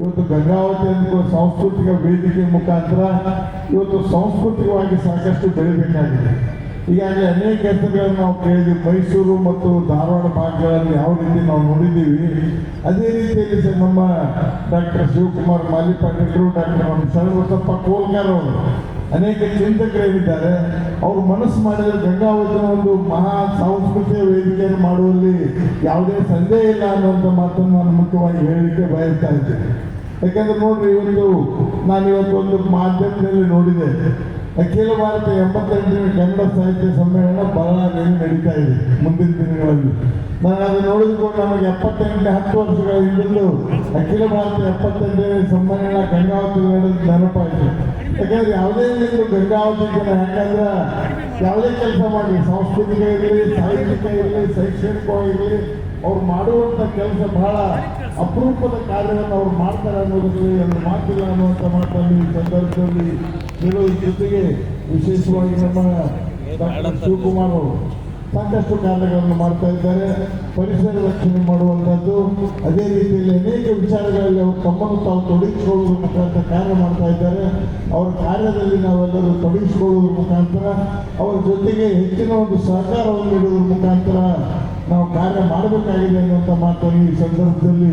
ಇವತ್ತು ಗಂಗಾವತಿ ಒಂದು ಸಾಂಸ್ಕೃತಿಕ ವೇದಿಕೆ ಮುಖಾಂತರ ಇವತ್ತು ಸಾಂಸ್ಕೃತಿಕವಾಗಿ ಸಾಕಷ್ಟು ಬೆಳಿಬೇಕಾಗಿದೆ. ಈಗಾಗಲೇ ಅನೇಕ ಹೆಸರುಗಳನ್ನು ನಾವು ಕೇಳಿದ್ವಿ ಮೈಸೂರು ಮತ್ತು ಧಾರವಾಡ ಭಾಗಗಳಲ್ಲಿ ಯಾವ ರೀತಿ ನಾವು ನೋಡಿದ್ದೀವಿ, ಅದೇ ರೀತಿಯಲ್ಲಿ ಸರ್ ನಮ್ಮ ಡಾಕ್ಟರ್ ಶಿವಕುಮಾರ್ ಮಾಲಿ ಪಾಟೀಲರು ಡಾಕ್ಟರ್ ನಮ್ಮ ಸರ್ವಸಪ್ಪ ಕೋಲ್ಕರ್ ಅವರು ಅನೇಕ ಚಿಂತಕರೇನಿದ್ದಾರೆ ಅವರು ಮನಸ್ಸು ಮಾಡಿದರೆ ಗಂಗಾವತಿನ ಒಂದು ಮಹಾ ಸಾಂಸ್ಕೃತಿಕ ವೇದಿಕೆಯನ್ನು ಮಾಡುವಲ್ಲಿ ಯಾವುದೇ ಸಂದೇಹ ಇಲ್ಲ ಅನ್ನುವಂಥ ಮಾತನ್ನು ನಾನು ಮುಖ್ಯವಾಗಿ ಹೇಳಲಿಕ್ಕೆ ಬಯಸ್ತಾ ಇದ್ದೇನೆ. ಯಾಕಂದ್ರೆ ನೋಡ್ರಿ, ಇವತ್ತು ನಾನು ಇವತ್ತು ಒಂದು ಮಾಧ್ಯಮದಲ್ಲಿ ನೋಡಿದೆ. ಅಖಿಲ ಭಾರತ ಎಂಬತ್ತೆಂಟನೇ ಕನ್ನಡ ಸಾಹಿತ್ಯ ಸಮ್ಮೇಳನ ಬಳ್ಳಾರಿಯಲ್ಲಿ ನಡೀತಾ ಇದೆ ಮುಂದಿನ ದಿನಗಳಲ್ಲಿ. ನಾನು ಅದನ್ನು ನೋಡಿದ್ಕೊಂಡು ನಮಗೆ ಎಪ್ಪತ್ತೆಂಟನೇ ಹತ್ತು ವರ್ಷಗಳ ಹಿಂದೆಂದು ಅಖಿಲ ಭಾರತ ಎಪ್ಪತ್ತೈದನೇ ಸಮ್ಮೇಳನ ಗಂಗಾವತಿ ನಡೆದ ನೆನಪಾಯಿತು. ಯಾಕಂದ್ರೆ ಯಾವುದೇ ಒಂದು ಗಂಗಾವತಿ ಜನ, ಯಾಕಂದ್ರೆ ಯಾವುದೇ ಕೆಲಸ ಮಾಡಿ ಸಾಂಸ್ಕೃತಿಕ ಇರಲಿ, ಸಾಹಿತ್ಯಿಕ ಇರಲಿ ಶೈಕ್ಷಣಿಕವಾಗಿರಲಿ ಅವ್ರು ಮಾಡುವಂಥ ಕೆಲಸ ಬಹಳ ಅಪರೂಪದ ಕಾರ್ಯವನ್ನು ಅವ್ರು ಮಾಡ್ತಾರೆ ಅನ್ನೋದಕ್ಕೆ ಅದು ಮಾತಿಲ್ಲ ಅನ್ನುವಂಥ ಮಾತಲ್ಲಿ ಈ ಸಂದರ್ಭದಲ್ಲಿ ಹೇಳೋದ್ರ ಜೊತೆಗೆ ವಿಶೇಷವಾಗಿ ನಮ್ಮ ಡಾಕ್ಟರ್ ಶಿವಕುಮಾರ್ ಅವರು. ಸಾಕಷ್ಟು ಕಾರ್ಯಗಳನ್ನು ಮಾಡ್ತಾ ಇದ್ದಾರೆ. ಪರಿಸರ ರಕ್ಷಣೆ ಮಾಡುವಂಥದ್ದು. ಅದೇ ರೀತಿಯಲ್ಲಿ ಅನೇಕ ವಿಚಾರಗಳಲ್ಲಿ ಅವರು ತಮ್ಮನ್ನು ತಾವು ತೊಡಗಿಸಿಕೊಳ್ಳುವುದರ ಮುಖಾಂತರ ಕಾರ್ಯ ಮಾಡ್ತಾ ಇದ್ದಾರೆ. ಅವರ ಕಾರ್ಯದಲ್ಲಿ ನಾವೆಲ್ಲರೂ ತೊಡಗಿಸಿಕೊಳ್ಳುವುದರ ಮುಖಾಂತರ, ಅವರ ಜೊತೆಗೆ ಹೆಚ್ಚಿನ ಒಂದು ಸಹಕಾರವನ್ನು ನೀಡುವುದರ ಮುಖಾಂತರ ನಾವು ಕಾರ್ಯ ಮಾಡಬೇಕಾಗಿದೆ ಅನ್ನುವಂಥ ಮಾತನ್ನು ಈ ಸಂದರ್ಭದಲ್ಲಿ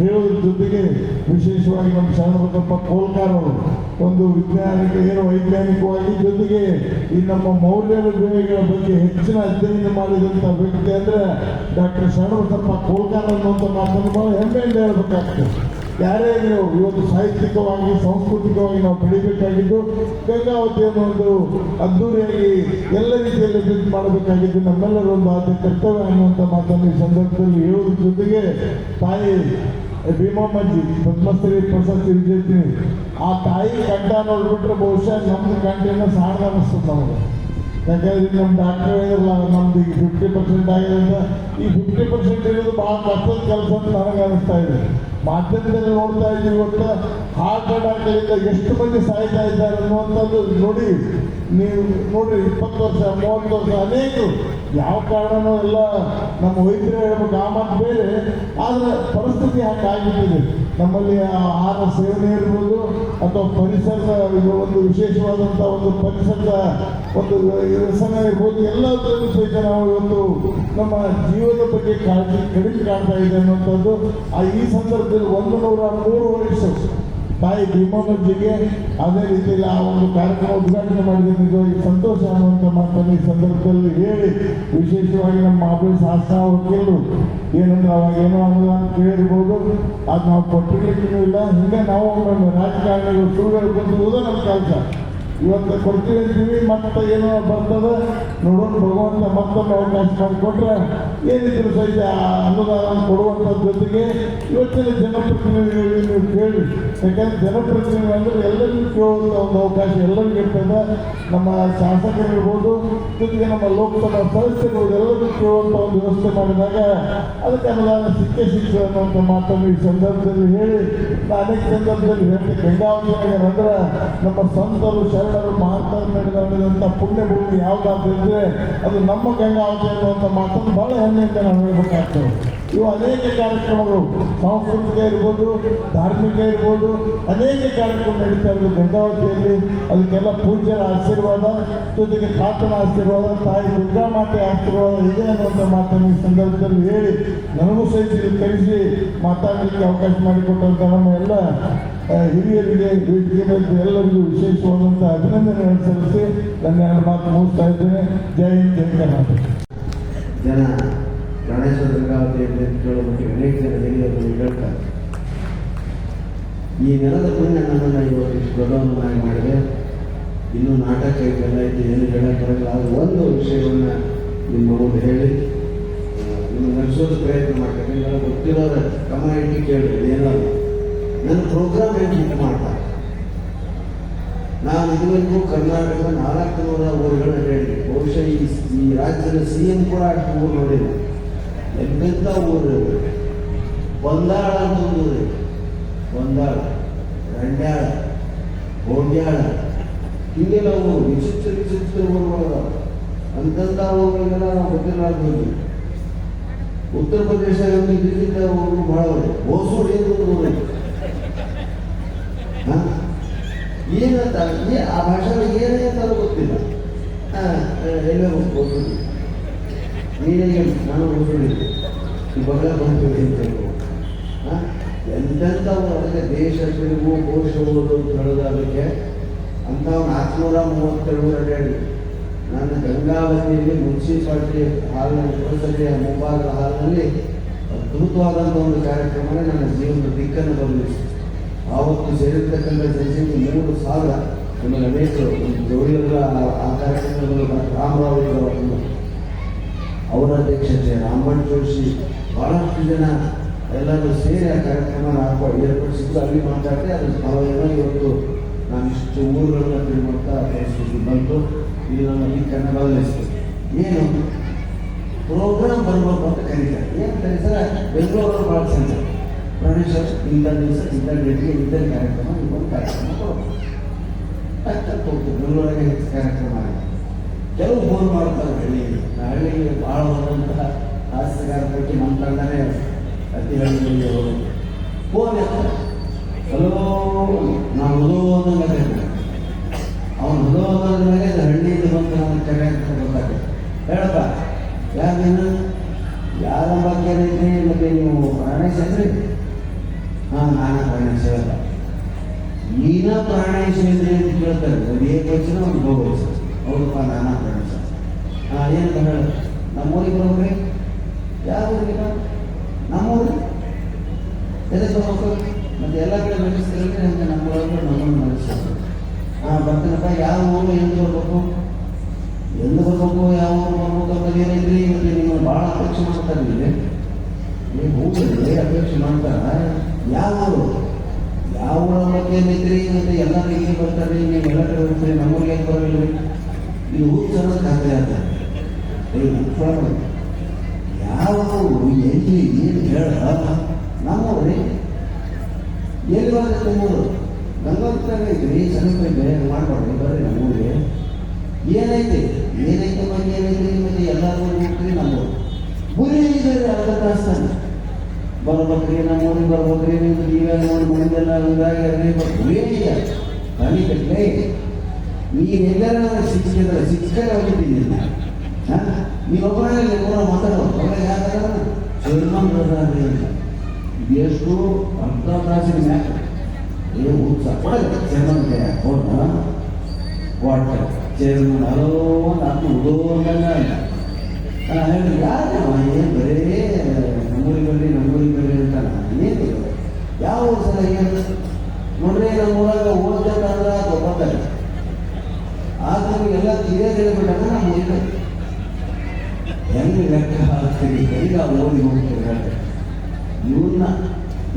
ಹೇಳೋದ್ರ ಜೊತೆಗೆ ವಿಶೇಷವಾಗಿ ನಮ್ಮ ಶರಣಬಸಪ್ಪ ಕೋಲ್ಕಾರ್ ಅವರು, ಒಂದು ವಿಜ್ಞಾನಿಕ ಏನು ವೈಜ್ಞಾನಿಕವಾಗಿ ಜೊತೆಗೆ ಈ ನಮ್ಮ ಮೌಲ್ಯಗಳ ಬಗ್ಗೆ ಹೆಚ್ಚಿನ ಅಧ್ಯಯನ ಮಾಡಿದಂಥ ವ್ಯಕ್ತಿ ಅಂದ್ರೆ ಡಾಕ್ಟರ್ ಶರಣಬಸಪ್ಪ ಕೋಲ್ಕಾರ್ ಅನ್ನುವಂಥ ಮಾತನ್ನು ಬಹಳ ಹೆಮ್ಮೆಯಿಂದ ಹೇಳಬೇಕಾಗ್ತದೆ. ಯಾರೇ ನೀವು ಇವತ್ತು ಸಾಹಿತ್ಯಿಕವಾಗಿ, ಸಾಂಸ್ಕೃತಿಕವಾಗಿ ನಾವು ಬೆಳಿಬೇಕಾಗಿದ್ದು, ಗಂಗಾವತಿಯನ್ನು ಒಂದು ಅದ್ದೂರಿಯಾಗಿ ಎಲ್ಲ ರೀತಿಯಲ್ಲಿ ಅಭಿವೃದ್ಧಿ ಮಾಡಬೇಕಾಗಿದ್ದು, ನಮ್ಮೆಲ್ಲರ ಒಂದು ಆದ್ಯ ಕರ್ತವ್ಯ ಅನ್ನುವಂಥ ಮಾತನ್ನು ಈ ಸಂದರ್ಭದಲ್ಲಿ ಹೇಳೋದ್ರ ಜೊತೆಗೆ ತಾಯಿ ಭೀಮಮ್ಮಜ್ಜಿ, ಪದ್ಮಶ್ರೀ ಪ್ರಶಸ್ತಿ ವಿಜೇತಿ ಆ ತಾಯಿ ಕಂಠ ನೋಡ್ಬಿಟ್ರೆ ಬಹುಶಃ ನಮ್ದು ಕಂಠನ ಸಾಣ ಅನಿಸ್ತದೆ ನಮಗೆ. ಯಾಕಂದ್ರೆ ನಮ್ಮ ಡಾಕ್ಟರ್ ಹೇಳಿರಲ್ಲ ನಮ್ದು ಈಗ ಫಿಫ್ಟಿ ಪರ್ಸೆಂಟ್ ಆಗಿದೆ ಅಂತ. ಈ ಫಿಫ್ಟಿ ಪರ್ಸೆಂಟ್ ಇರೋದು ಭಾಳ ಕಷ್ಟದ ಕೆಲಸ ಅಂತ ನನಗೆ ಅನಿಸ್ತಾ ಇದೆ. ಮಾಧ್ಯಮದಲ್ಲಿ ನೋಡ್ತಾ ಇದ್ದೀವಿ ಇವತ್ತು ಹಾರ್ಟ್ ಅಟ್ಯಾಕ್ಗಳಿಂದ ಎಷ್ಟು ಮಂದಿ ಸಾಯ್ತಾ ಇದ್ದಾರೆ ಅನ್ನುವಂಥದ್ದು ನೋಡಿ, ನೀವು ನೋಡ್ರಿ, ಇಪ್ಪತ್ತು ವರ್ಷ, ಮೂವತ್ತು ವರ್ಷ ಅನೇಕರು ಯಾವ ಕಾರಣನೂ ಎಲ್ಲ ನಮ್ಮ ವೈದ್ಯರು ಹೇಳ್ಬೇಕು, ಆ ಮಾತು ಬೇರೆ, ಆದರೆ ಪರಿಸ್ಥಿತಿ ಹಾಗಾಗಿಬಿಟ್ಟಿದೆ. ನಮ್ಮಲ್ಲಿ ಆಹಾರ ಸೇವನೆ ಇರ್ಬೋದು ಅಥವಾ ಪರಿಸರದ ಒಂದು ವಿಶೇಷವಾದಂಥ ಒಂದು ಪರಿಸರದ ಒಂದು ವ್ಯಸನ ಇರ್ಬೋದು, ಎಲ್ಲದರಲ್ಲೂ ಸಹಿತ ನಾವು ಇವತ್ತು ನಮ್ಮ ಜೀವನದ ಬಗ್ಗೆ ಕಾಳಜಿ ಕಡಿಮೆ ಕಾಣ್ತಾ ಇದೆ ಅನ್ನುವಂಥದ್ದು. ಆ ಈ ಸಂದರ್ಭದಲ್ಲಿ ಒಂದು ನೂರ ಮೂರು ವಯಸ್ಸು. ತಾಯಿ ಭೀಮಮ್ಮಜ್ಜಿಗೆ ಅದೇ ರೀತಿಯಲ್ಲಿ ಆ ಒಂದು ಕಾರ್ಯಕ್ರಮ ಉದ್ಘಾಟನೆ ಮಾಡಿದ ನಿಜವಾಗಿ ಸಂತೋಷ ಅನ್ನುವಂತ ಮಾತನ್ನು ಈ ಸಂದರ್ಭದಲ್ಲಿ ಹೇಳಿ ವಿಶೇಷವಾಗಿ ನಮ್ಮ ಮಹಾಬಲಿ ಶಾಸನ ವಕೀಲರು ಏನಂದ್ರೆ ಅವಾಗ ಏನೋ ಅನುದಾನ ಕೇಳಿರ್ಬೋದು. ಅದು ನಾವು ಕೊಟ್ಟಿರ್ಲಿಕ್ಕೂ ಇಲ್ಲ. ಹಿಂಗೆ ನಾವು ರಾಜಕಾರಣಿಗಳು ಸುಳ್ಳು ಹೇಳ್ಕೊಂಡು ನಮ್ಮ ಕೆಲಸ. ಇವತ್ತು ಕೊಡ್ತೀವಿ ಅಂತೀವಿ ಮತ್ತೆ ಏನೋ ಬರ್ತದೆ. ನೋಡೋಣ, ಭಗವಂತ ಮತ್ತೊಮ್ಮೆ ಅವಕಾಶ ಮಾಡಿಕೊಟ್ರೆ ಏನಿದ್ರು ಸಹಿತ ಅನುದಾನ ಕೊಡುವಂಥ ಜೊತೆಗೆ ಇವತ್ತಿನ ಜನಪ್ರತಿನಿಧಿಗಳಿಗೆ ನೀವು ಕೇಳಿ. ಯಾಕಂದ್ರೆ ಜನಪ್ರತಿನಿಧಿ ಅಂದರೆ ಎಲ್ಲರಿಗೂ ಕೇಳುವಂಥ ಒಂದು ಅವಕಾಶ ಎಲ್ಲರಿಗೂ ಇರ್ತದೆ. ನಮ್ಮ ಶಾಸಕರಿರ್ಬೋದು ಜೊತೆಗೆ ನಮ್ಮ ಲೋಕಸಭಾ ಸದಸ್ಯರು ಎಲ್ಲರಿಗೂ ಕೇಳುವಂಥ ಒಂದು ವ್ಯವಸ್ಥೆ ಮಾಡಿದಾಗ ಅದಕ್ಕೆ ಅನುದಾನ ಸಿಕ್ಕೇ ಸಿಕ್ತು ಅನ್ನುವಂಥ ಮಾತನ್ನು ಈ ಸಂದರ್ಭದಲ್ಲಿ ಹೇಳಿ. ಅನೇಕ ಸಂದರ್ಭದಲ್ಲಿ ಹೇಳ್ತೀನಿ ಗಂಗಾವತಿ ನಮ್ಮ ಸಂತರು ಶರಣರು ಮಹಾತ್ಮರು ನಡೆದಂಥ ಪುಣ್ಯ ಭೂಮಿ ಯಾವುದಾದ್ರೆ ಅದು ನಮ್ಮ ಗಂಗಾ ಅಂತ ಮಾತನ್ನು ಬಹಳ ಹೆಮ್ಮೆಯಿಂದ ನಾವು ಹೇಳ್ಬೇಕಾಗ್ತದೆ. ಇವು ಅನೇಕ ಕಾರ್ಯಕ್ರಮಗಳು ಸಾಂಸ್ಕೃತಿಕ ಇರ್ಬೋದು, ಧಾರ್ಮಿಕ ಇರ್ಬೋದು, ಅನೇಕ ಕಾರ್ಯಕ್ರಮ ನಡೀತಾ ಇರೋದು ಗಂಗಾವತಿಯಲ್ಲಿ. ಅದಕ್ಕೆಲ್ಲ ಪೂಜ್ಯರ ಆಶೀರ್ವಾದ, ಜೊತೆಗೆ ತಾತನ ಆಶೀರ್ವಾದ, ತಾಯಿ ದುರ್ಗಾ ಮಾತೆ ಆಶೀರ್ವಾದ ಇದೆ ಅನ್ನುವಂಥ ಮಾತನ್ನು ಈ ಸಂದರ್ಭದಲ್ಲಿ ಹೇಳಿ ನನಗೂ ಸಹಿತ ಇಲ್ಲಿ ಕರೆಸಿ ಮಾತಾಡಲಿಕ್ಕೆ ಅವಕಾಶ ಮಾಡಿಕೊಟ್ಟಂಥ ನಮ್ಮ ಎಲ್ಲ ಹಿರಿಯರಿಗೆ ಮೇಲೆ ಎಲ್ಲರಿಗೂ ವಿಶೇಷವಾದಂಥ ಅಭಿನಂದನೆ ಸಲ್ಲಿಸಿ ನನ್ನ ಮಾತು ಮುಗಿಸ್ತಾ ಇದ್ದೇನೆ. ಜೈ ಹಿಂದ್, ಜೈ ಕರ್ನಾಟಕ. ಗಣೇಶ ಗಂಗಾವತಿ ಅಂತ ಕೇಳೋದಕ್ಕೆ ಅನೇಕ ಜನ ಹಿರಿಯರು ಹೇಳ್ತಾರೆ. ಈ ನೆಲದ ಮುಂದೆ ನನ್ನನ್ನು ಇವತ್ತು ಇಷ್ಟು ದೊಡ್ಡವನ್ನಾಗಿ ಮಾಡಿದೆ ಇನ್ನೂ ನಾಟಕ ಇದೆಲ್ಲ ಇದೆ ಏನು ಹೇಳೋಕ್ಕಾಗಲ್ಲ ಅದು ಒಂದು ವಿಷಯವನ್ನು ನಿಮ್ಮ ಮುಂದೆ ಹೇಳಿ. ನಿಮ್ಮ ನಡೆಸೋದು ಪ್ರಯತ್ನ ಮಾಡ್ತಾರೆ. ನನಗೆ ಗೊತ್ತಿರೋದ ಗಮನ ಇಟ್ಟು ಏನಲ್ಲ. ನನ್ನ ಪ್ರೋಗ್ರಾಮ್ ಏನು ಹಿಂಗೆ ಮಾಡ್ತಾರೆ ನಾನು ಇದುವರೆಗೂ ಕರ್ನಾಟಕದ ನಾಲ್ಕು ನೂರ ಊರುಗಳನ್ನ ಹೇಳಿದೆ ಬಹುಶಃ ಈ ರಾಜ್ಯದ ಸಿ ಎಂ ಕೂಡ ಅಷ್ಟು ಊರು ನೋಡಿಲ್ಲ. ಎಂತೆಂಥ ಊರು ಒಂದಾಳ ಅಂತ ಒಂದು ಊರು. ಒಂದಾಳ ರಂಡ್ಯಾಳ ಗೋಂಡ್ಯಾಳ. ಹೀಗೆಲ್ಲ ಊರು ವಿಚಿತ್ರ ವಿಚಿತ್ರ ಊರುಗಳು ಅಂತಂಥ ಊರುಗಳಿಗೆಲ್ಲ ನಾವು ಗೊತ್ತಿರಲಾಗ್ಬೋದು ಹೋಗಿ ಉತ್ತರ ಪ್ರದೇಶ ಇದ್ದಿದ್ದ ಊರು ಬಹಳ ಊರು. ಹೊಸೂರು ಏನು ಊರು? ಏನಂತ? ಆ ಭಾಷೆಗಳು ಏನೇ ಅಂತ ಗೊತ್ತಿಲ್ಲ. ಹಾ, ಎಲ್ಲೋ ಹೋಗ್ಬೋದು. ನೀನಿಗೆ ನಾನು ಹೋಗಿದ್ದೆ ಈ ಬಹಳ ಬಂದು ಅಂತ ಹೇಳುವ ಹ? ಎಂತೆಂಥವು ಅದಕ್ಕೆ ದೇಶ ತಿರುಗು ಕೋಶ ಓದು ಅಂತ ಹೇಳೋದು ಅದಕ್ಕೆ ಅಂಥವ್ ನಾಲ್ಕುನೂರ ಮೂವತ್ತೆರಡು ಅಡ್ಡಾಡಿ ನನ್ನ ಗಂಗಾವತಿಯಲ್ಲಿ ಮುನ್ಸಿಪಾಲ್ಟಿ ಹಾಲಿನ ಪುರಸಭೆಯ ಮುಂಭಾಗದ ಹಾಲ್ನಲ್ಲಿ ಅದ್ಭುತವಾದಂಥ ಒಂದು ಕಾರ್ಯಕ್ರಮನೇ ನನ್ನ ಜೀವನದ ದಿಕ್ಕನ್ನು ಬದಲಿಸಿತು ಆವತ್ತು ಸೇರಿರ್ತಕ್ಕಂಥ ಜನಸಂಖ್ಯೆ ಮೂರು ಸಾವಿರ. ನಮ್ಮ ಅನೇಕರು ಜೋಡಿಯವರ ಆ- ಕಾರ್ಯಕ್ರಮದಲ್ಲಿ ರಾಮರಾವ್ ಇದ್ರು ಅವರು. ಅಧ್ಯಕ್ಷತೆ ರಾಮನ್ ಜೋಶಿ, ಬಹಳಷ್ಟು ಜನ ಎಲ್ಲರೂ ಸೇರಿ ಆ ಕಾರ್ಯಕ್ರಮ ಏರ್ಪಡಿಸಿದ್ದು ಅಲ್ಲಿ ಮಾತಾಡಿದೆ ಅದು ಅವೆಲ್ಲ ಇವತ್ತು ನಾನು ಇಷ್ಟು ಊರುಗಳನ್ನ ತಿಳ್ಕೊಳ್ತಾ ಪರಿಸ್ಥಿತಿ ಬಂತು ಇದು ನಮ್ಮ ಈ ಕನ್ನಡದಲ್ಲಿ ಏನು? ಪ್ರೋಗ್ರಾಮ್ ಬರ್ಬೇಕು ಅಂತ ಕರೀತಾರೆ. ಏನು ಕರೀತಾರೆ? ಬೆಂಗಳೂರು ಭಾಳ ಚಂದ ಪ್ರಾಣೇಶ್ವರ್ ಇಂಥ ದಿವಸ ಇಂಥ ಡೇಟ್ಗೆ ಇಂಥ ಕಾರ್ಯಕ್ರಮ ಇವತ್ತು ಕಾರ್ಯಕ್ರಮ ಕೊಡ್ತಾರೆ ಟಕ್ ಹೋಗ್ತೀವಿ. ಬೆಂಗಳೂರಿಗೆ ಹೆಚ್ಚು ಕಾರ್ಯಕ್ರಮ ಆಗಿದೆ ಕೆಲವು ಬೋರ್ ಮಾಡ್ತಾರೆ ಹಳ್ಳಿಗೆ ಹಳ್ಳಿಗೆ ಭಾಳ ಹೋದಂತಹ ಹಾಸ್ಯಗಾರ ಪೈಕಿ ನಮ್ಮ ಅತಿ ಅವರು ಫೋನ್ ಹಲೋ, ನಾನು ಹಲೋ ಅನ್ನಂಗೆ ಅವನು ಹಲೋ ಬಂದು ನನ್ನ ಕಡೆ ಅಂತ ಗೊತ್ತಾಗುತ್ತೆ ಹೇಳಪ್ಪ ಯಾರೇನು ಯಾರ ಬಗ್ಗೆ ಏನೈತಿ ಮತ್ತೆ ನೀವು ಪ್ರಾಣೇಶ್ ಅಂದ್ರಿ ಹಾಂ, ನಾನು ಪ್ರಾಣೇಶ್ ಹೇಳಲ್ಲ ನೀನ ಪ್ರಾಣೇಶ್ ಅಂತ ಕೇಳ್ತಾರೆ ಒಂದು ಏಕವಚನ ಒಂದು ಬಹುವಚನ ಹೌದಪ್ಪ ನಾನಾ ಅಂತ ಹೇಳಿ ಏನು ಹೇಳ ನಮ್ಮೂರಿಗೆ ಬರೋಬ್ರಿ ಯಾವ ಊರಿಗೆ ಬಾ? ನಮ್ಮೂರಿಗೆ ಎದಕ್ಕೆ ಬರ್ಬೇಕು ಮತ್ತೆ ಎಲ್ಲ ಕಡೆ ನಡೆಸ್ತಿರಲಿಕ್ಕೆ ನಮಗೆ ನಮ್ಮೂರಲ್ಲಿ ನಮ್ಮನ್ನು ನಡೆಸ್ತಾರೆ ಹಾಂ ಬರ್ತೀನಪ್ಪ ಯಾವ ಊರು ಎಂದು ಬರ್ಬೇಕು ಎಂದು ಬರ್ಬೇಕು ಯಾವ ಊರು ಬರ್ಬೇಕು ಅಂತ ಏನೈತ್ರಿ ಮತ್ತೆ ನೀವು ಭಾಳ ಅಪೇಕ್ಷೆ ಮಾಡ್ತಾರೆ ಇಲ್ಲಿ ನೀವು ಹೋಗಿದ್ರೆ ಅಪೇಕ್ಷೆ ಮಾಡ್ತಾರ ಯಾವ ಊರು ಯಾವ ಊರ ಬಗ್ಗೆ ಏನಿದ್ರಿ ಮತ್ತೆ ಎಲ್ಲರೂ ಇಲ್ಲಿ ಬರ್ತಾರೆ ನೀವು ಎಲ್ಲ ಕಡೆ ಹೋಗ್ತೀರಿ ನಮ್ಮೂರಿಗೆ ಬರೋಲ್ರಿ ಉತ್ಸವದ ದಾಖಲೆ ಅಂತ. ಯಾವ ಎಲ್ಲಿ? ಏನು ಹೇಳ. ನಮ್ಮವ್ರಿ ಎಲ್ಲಿ ಬರುತ್ತೆ ನಿಮ್ಮೂರು? ಗಂಗೋತ್ರಾಗ ಇದ್ರಿ ಸ್ವಲ್ಪ ಇದೆ ಮಾಡ್ಬಾರ್ದು? ಬರ್ರಿ ನಮ್ಮೂರಿಗೆ. ಏನೈತೆ? ಏನೈತೆ ಬಗ್ಗೆ ಏನೈತೆ ನಿಮ್ಮಲ್ಲಿ ಎಲ್ಲರೂ ಹೋಗ್ತೀರಿ ನಮ್ಮೂರು. ಗುರಿ ಇದ್ದಾರೆ ಅರ್ಧ ತಾಸ್ತಾನೆ. ಬರ್ಬೇಕ್ರಿ ನಮ್ಮೂರಿಗೆ, ಬರ್ಬೇಕ್ರಿ. ನೀವು ನೀವೇ ನೋಡಿ ಮುಂದೆಲ್ಲ ಹಂಗಾಗಿ ಗುರಿ ಇದೆ ಹನಿ ಕಟ್ಲೆ ನೀವೆಲ್ಲರೂ ಶಿಕ್ಷಕ ಶಿಕ್ಷಕರಾಗಿದ್ದೀನಿ ನೀವೊಬ್ಬರಲ್ಲಿ ಹೋಗಿದ್ದೀನಿ ನೀವು ಒಬ್ಬರೇ ಮೂರ ಮಾತಾಡೋ, ಒಬ್ಬರೇ ಯಾಕಂದ್ರೆ ಚೇರ್ಮನ್ ಬರ್ತಾರೆ ಅಂತ ಎಷ್ಟು ಅರ್ಧ ತಾಸಿನ ಮ್ಯಾಕ್ ಏ ಉತ್ಸಾಹ ಚೇರ್ಮನ್ ಕೊಡ್ದ ಕೊಟ್ಟ. ಚೇರ್ಮನ್ ಅಲೋ ಅಂತ ಅದು ಉಡೋ ಹೇಳಿ. ಯಾರು ಏನು ಬರೇ, ನಮ್ಮೂರಿಗೆ ಬರ್ರಿ ನಮ್ಮೂರಿಗೆ ಬರ್ರಿ ಅಂತ ಏನು ಯಾವ ಸಲ ಏನು ನೋಡ್ರಿ ನಮ್ಮ ಹೇಳ್ಬಿಟ್ಟಾಗ ನಮ್ಮ ಊರಿಗೆ ಹೆಂಗೆ ಲೆಕ್ಕ ಹಾಕ್ತೀರಿ? ಹೆಂಗೆ ಓದಿ ಹೋಗ್ತೀರಿ ಇವನ್ನ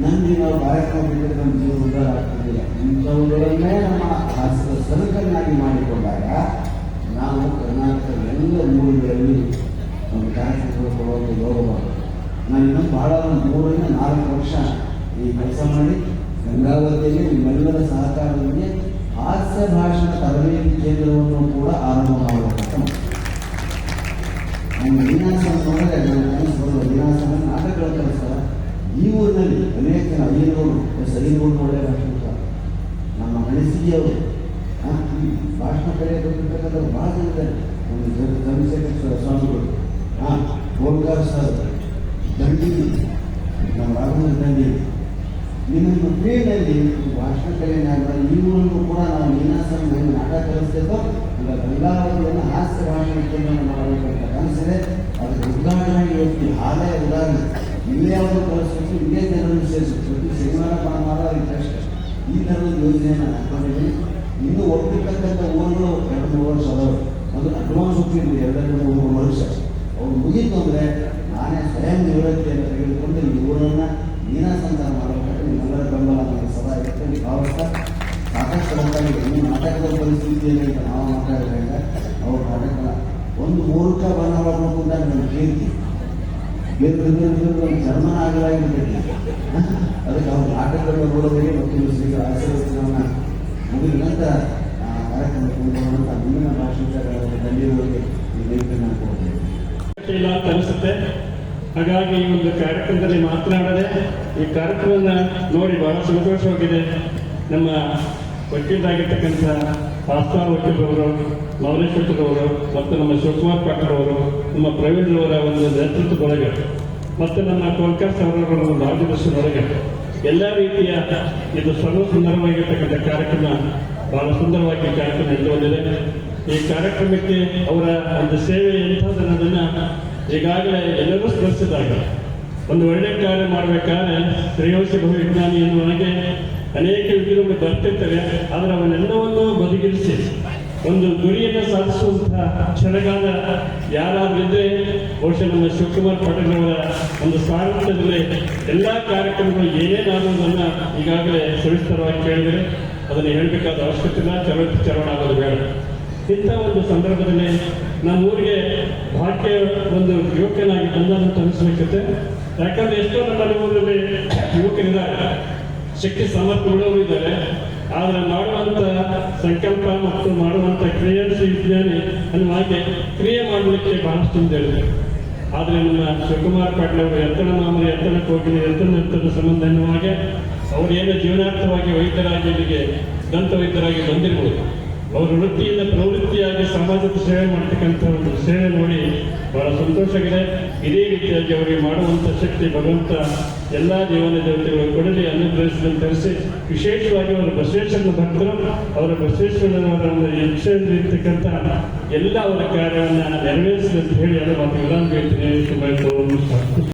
ನಂಬಿ ನಾವು ಕಾರ್ಯಕ್ರಮ ಬಿಟ್ಟರೆ ನಮ್ಮ ಜೀವನ ಇಂಥವುಗಳನ್ನೇ ನಮ್ಮ ಸರಕನ್ನಾಗಿ ಮಾಡಿಕೊಂಡಾಗ ನಾವು ಕರ್ನಾಟಕದ ಎಲ್ಲ ಊರುಗಳಲ್ಲಿ ನಮ್ಮ ಕಾರ್ಯಕ್ರಮ ಕೊಡುವಂಥ ಯೋಗ ನಾನು ಇನ್ನೊಂದು ಭಾಳ ಒಂದು ಮೂರರಿಂದ ನಾಲ್ಕು ವರ್ಷ ಈ ಕೆಲಸ ಮಾಡಿ ಗಂಗಾವತಿಯಲ್ಲಿ ನಿಮ್ಮೆಲ್ಲರ ಸಹಕಾರದೊಂದಿಗೆ ಹಾಸ್ಯ ಭಾಷಣ ತರಬೇತಿ ಕೇಂದ್ರವನ್ನು ಕೂಡ ಆರಂಭ. ನಮ್ಮ ವಿನಾಶನ ನೋಡಿದ್ರೆ ನನ್ನ ವಿನ್ಯಾಸ ನಾಟಕಗಳ ಕೆಲಸ. ಈ ಊರಿನಲ್ಲಿ ಅನೇಕ ಜನ ಐನೂರು ಎಸ್ ಭಾಷಣ ನಮ್ಮ ಮನಸ್ಸಿಗೆಯವರು ಭಾಷಣ ಕರೆಯಬೇಕಂತಕ್ಕಂಥ ಭಾಳ ಜನ ಇದ್ದಾರೆ. ಒಂದು ಚಂದ್ರಶೇಖರ ಸ್ವಾಮಿಗಳು ಹಾಂ ಗೋಲ್ಗಾರ್ ಸರ್, ದಂಡಿ, ನಮ್ಮ ರಾಘವೇಂದ್ರ ದಂಡಿ ನಿಮ್ಮ ಫೀಲ್ಡಲ್ಲಿ ಭಾಷಣ ಕಲೆಯಾಗ ಊರನ್ನು ಕೂಡ ನಾವು ನೀನಾಸನ ಹೆಂಗೆ ನಾಟಕ ಕಲಿಸ್ತೇವೋ ಈಗ ಗಂಗಾವತಿಯನ್ನು ಹಾಸ್ಯ ಭಾಷಣ ಮಾಡಬೇಕಂತ ಕನಸಿದೆ ಅದಕ್ಕೆ ಉದ್ಘಾಟನೆ ಇವತ್ತು ಹಾಲೇ ಉದಾಹರಣೆ. ಇಲ್ಲೇ ಅವರು ಕಲಿಸ್ಬೇಕು, ಇಲ್ಲೇ ಜನರನ್ನು ಸೇರಿಸಬೇಕು. ಶನಿವಾರ, ಭಾನುವಾರ ಅದಕ್ಕೆ ಈ ಥರದ ಯೋಜನೆಯನ್ನು ಹಾಕೊಂಡಿದ್ದೀನಿ. ಇನ್ನು ಒಪ್ಪಿರ್ತಕ್ಕಂಥ ಊರುಗಳು ಎರಡು ಮೂರು ವರ್ಷ ಅದಾವೆ. ಅದು ಅಡ್ವಾನ್ಸ್ ಹೋಗ್ತಿದ್ವಿ ಎರಡರಿಂದ ಮೂರು ವರ್ಷ. ಅವ್ರು ಮುಗೀತು ಅಂದರೆ ನಾನೇ ಸ್ವಯಂ ಅಂತ ತೆಗೆದುಕೊಂಡು ಈ ಊರನ್ನು ನೀನಾಸಂತಾನ ಮಾಡಬೇಕಾದ್ರೆ ನಿಮ್ಮೆಲ್ಲರ ಬೆಂಬಲ ನನಗೆ ಸದಾ ಇರುತ್ತೆ ಅಂತ ಭಾವಿಸ್ತಾ ಸಾಕಷ್ಟು ಮಾತಾಡಿದೆ ಈ ನಾಟಕದ ಪರಿಸ್ಥಿತಿ ಏನು ಅಂತ ನಾವು ಮಾತಾಡಿದಾಗ ಅವ್ರು ನಾಟಕ ಒಂದು ಮೂರ್ಖ ಬಣ್ಣವನ್ನು ಕೂಡ ನನ್ನ ಕೀರ್ತಿ. ಬೇರೆ ಒಂದು ಜನ್ಮನ ಆಗಲಾಗಿರ್ತೈತಿ ಅದಕ್ಕೆ ಅವ್ರ ನಾಟಕಗಳನ್ನು ನೋಡಬೇಕು ಮತ್ತು ಶ್ರೀಗಳ ಆಶೀರ್ವಚನವನ್ನು ಮುಗಿದ ನಂತರ, ಆ ಕಾರ್ಯಕ್ರಮ ಕೊಂಡುಕೊಳ್ಳುವಂಥ ಮುಂದಿನ ಇಲ್ಲ ಅಂತ ಅನಿಸುತ್ತೆ. ಹಾಗಾಗಿ ಈ ಒಂದು ಕಾರ್ಯಕ್ರಮದಲ್ಲಿ ಮಾತನಾಡದೆ ಈ ಕಾರ್ಯಕ್ರಮವನ್ನು ನೋಡಿ ಬಹಳ ಸಂತೋಷವಾಗಿದೆ. ನಮ್ಮ ವಕೀಲರಾಗಿರ್ತಕ್ಕಂಥ ಆಸ್ಥಾನ ವಕೀಲರವರು ಮೌಲೇಶ್ವರವರು ಮತ್ತು ನಮ್ಮ ಶಿವಕುಮಾರ್ ಪಾಟೀಲ್ ಅವರು ನಮ್ಮ ಪ್ರವೀಣ್ ಅವರ ಒಂದು ನೇತೃತ್ವದೊಳಗೆ, ಮತ್ತು ನನ್ನ ಕೋಲ್ಕಾಸ್ ಅವರವರ ಒಂದು ಮಾರ್ಗದರ್ಶನದೊಳಗೆ, ಎಲ್ಲ ರೀತಿಯ ಇದು ಸರ್ವ ಸುಂದರವಾಗಿರ್ತಕ್ಕಂಥ ಕಾರ್ಯಕ್ರಮ, ಬಹಳ ಸುಂದರವಾಗಿ ಕಾರ್ಯಕ್ರಮ ಬಂದಿದೆ ಈ ಕಾರ್ಯಕ್ರಮಕ್ಕೆ ಅವರ ಒಂದು ಸೇವೆ ಎಂಥದನ್ನೋದನ್ನು ಈಗಾಗಲೇ ಎಲ್ಲರೂ ಸ್ಮರಿಸಿದಾಗ, ಒಂದು ಒಳ್ಳೆಯ ಕಾರ್ಯ ಮಾಡಬೇಕಾದ್ರೆ ಶ್ರೇಯೋಸಿ ಬಹುವಿಜ್ಞಾನಿ ಎನ್ನುವಾಗೆ ಅನೇಕ ವಿಧಗಳು ಬರ್ತಿರ್ತವೆ ಆದರೆ ಅವನ್ನೆಲ್ಲವನ್ನು ಬದಿಗಿರಿಸಿ ಒಂದು ಗುರಿಯನ್ನು ಸಾಧಿಸುವಂತಹ ಕ್ಷಣಗಾಲ ಯಾರಾದ್ರೂ ಇದ್ರೆ ಬಹುಶಃ ನಮ್ಮ ಶಿವಕುಮಾರ್ ಪಾಟೀಲ್ ಅವರ ಒಂದು ಸಾರಥ್ಯದಲ್ಲಿ ಎಲ್ಲ ಕಾರ್ಯಕ್ರಮಗಳು ಏನೇನಾಗುವುದನ್ನ ಈಗಾಗಲೇ ಸವಿಸ್ತರವಾಗಿ ಕೇಳಿದರೆ ಅದನ್ನು ಹೇಳಬೇಕಾದ ಅವಶ್ಯಕತೆ ಇಲ್ಲ ಚರಣ ಚರಣ ಆಗೋದು ಬೇಡ. ಇಂಥ ಒಂದು ಸಂದರ್ಭದಲ್ಲಿ ನಮ್ಮ ಊರಿಗೆ ಭಾಗ್ಯ ಒಂದು ಯುವಕನಾಗಿ ಬಂದ ಅನಿಸ್ಬೇಕತ್ತೆ ಯಾಕಂದ್ರೆ ಎಷ್ಟೋ ನಮ್ಮ ಊರಲ್ಲಿ ಯುವಕರಿದ್ದಾರೆ. ಶಕ್ತಿ ಸಾಮರ್ಥ್ಯಗಳವರು ಇದ್ದಾರೆ ಆದರೆ ಮಾಡುವಂತ ಸಂಕಲ್ಪ ಮತ್ತು ಮಾಡುವಂತ ಕ್ರಿಯಾಶೀಲ ವಿಜ್ಞಾನಿ ಅನ್ನುವ ಹಾಗೆ ಕ್ರಿಯೆ ಮಾಡಲಿಕ್ಕೆ ಬಹಳಷ್ಟು ಹೇಳಿದೆ ಆದರೆ ನಮ್ಮ ಶಿವಕುಮಾರ್ ಪಾಟೀಲ್ ಅವರು ಮಾಮೂಲಿ ಎತ್ತನ ಹೋಗಿ ಎತ್ತನ ಎತ್ತನ ಸಂಬಂಧ ಎನ್ನುವ ಹಾಗೆ ಅವರೇನು ಜೀವನಾರ್ಥವಾಗಿ ವೈದ್ಯರಾಗಿ ಇಲ್ಲಿಗೆ ದಂತ ವೈದ್ಯರಾಗಿ ಬಂದಿರ್ಬೋದು. ಅವರು ವೃತ್ತಿಯಿಂದ ಪ್ರವೃತ್ತಿಯಾಗಿ ಸಮಾಜದ ಸೇವೆ ಮಾಡ್ತಕ್ಕಂಥ ಒಂದು ಸೇವೆ ನೋಡಿ ಬಹಳ ಸಂತೋಷವಿದೆ ಇದೇ ರೀತಿಯಾಗಿ ಅವರಿಗೆ ಮಾಡುವಂಥ ಶಕ್ತಿ, ಭಗವಂತ ಎಲ್ಲ ದೇವನ ದೇವತೆಗಳು ಕೊಡಲಿ ಅನುಗ್ರಹಿಸಿದಂತೆ ತರಿಸಿ ವಿಶೇಷವಾಗಿ ಅವರ ಬಸವೇಶ್ವರನ ಭಕ್ತರು, ಅವರ ಬಸವೇಶ್ವರನವರ ಒಂದು ಇಚ್ಛೆಯಲ್ಲಿರ್ತಕ್ಕಂಥ ಎಲ್ಲ ಅವರ ಕಾರ್ಯವನ್ನು ನೆರವೇರಿಸಿದಂತ ಹೇಳಿ ಅದರ ಮಾತು ವಿರಾಮ ಹೇಳ್ತೀನಿ ತುಂಬ